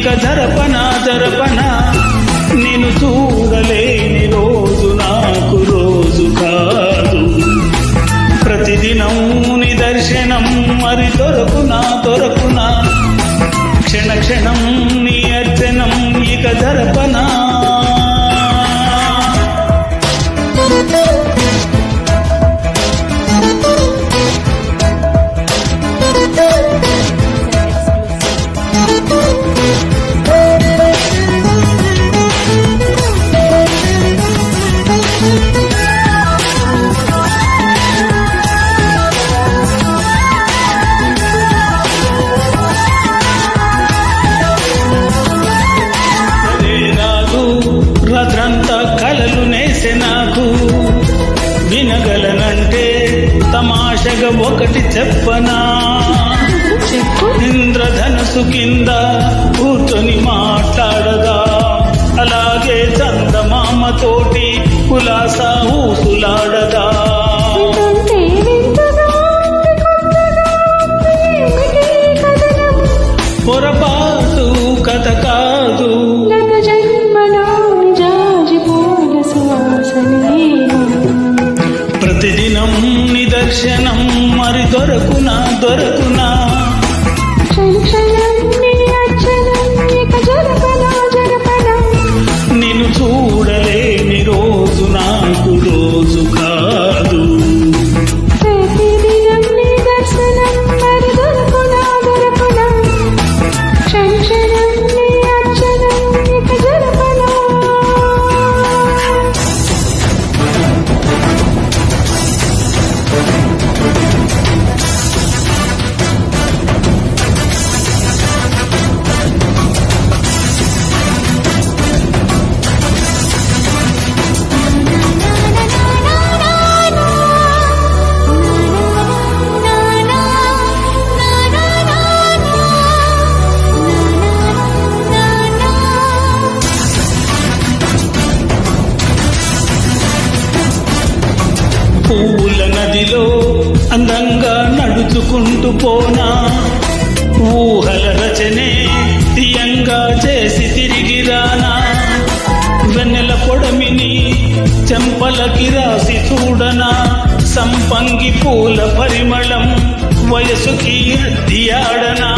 ఇక జరపన జరపన? నేను చూడలేని రోజు నాకు రోజు కాదు. ప్రతిదినం దర్శనం మరి దొరకునా దొరకునా? క్షణ క్షణం నీ అర్చనం ఇక జరపనా? తమాషగా ఒకటి చెప్పనా? చెప్పు. ఇంద్రధనుసు కింద కూర్చొని మాట్లాడదా? అలాగే చందమామ తోటి కులాస ఊసులాడదా? వింటుంటే నిదర్శనం మరి దొరకునా దొరకునా పువ్వుల నదిలో అందంగా నడుచుకుంటూ పోనా? ఊహల రచనే తీయంగా చేసి తిరిగి రానా? వెన్నెల పొడమిని చెంపలకి రాసి చూడనా? సంపంగి పూల పరిమళం వయసుకి అద్దియాడనా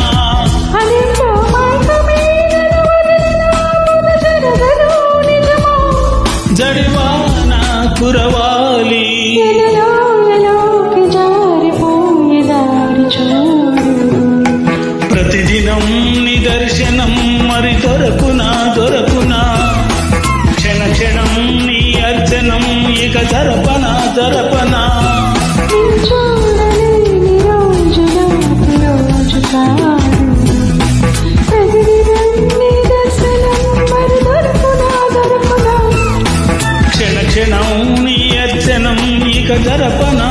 జడివాన కురవాలి దొరకునా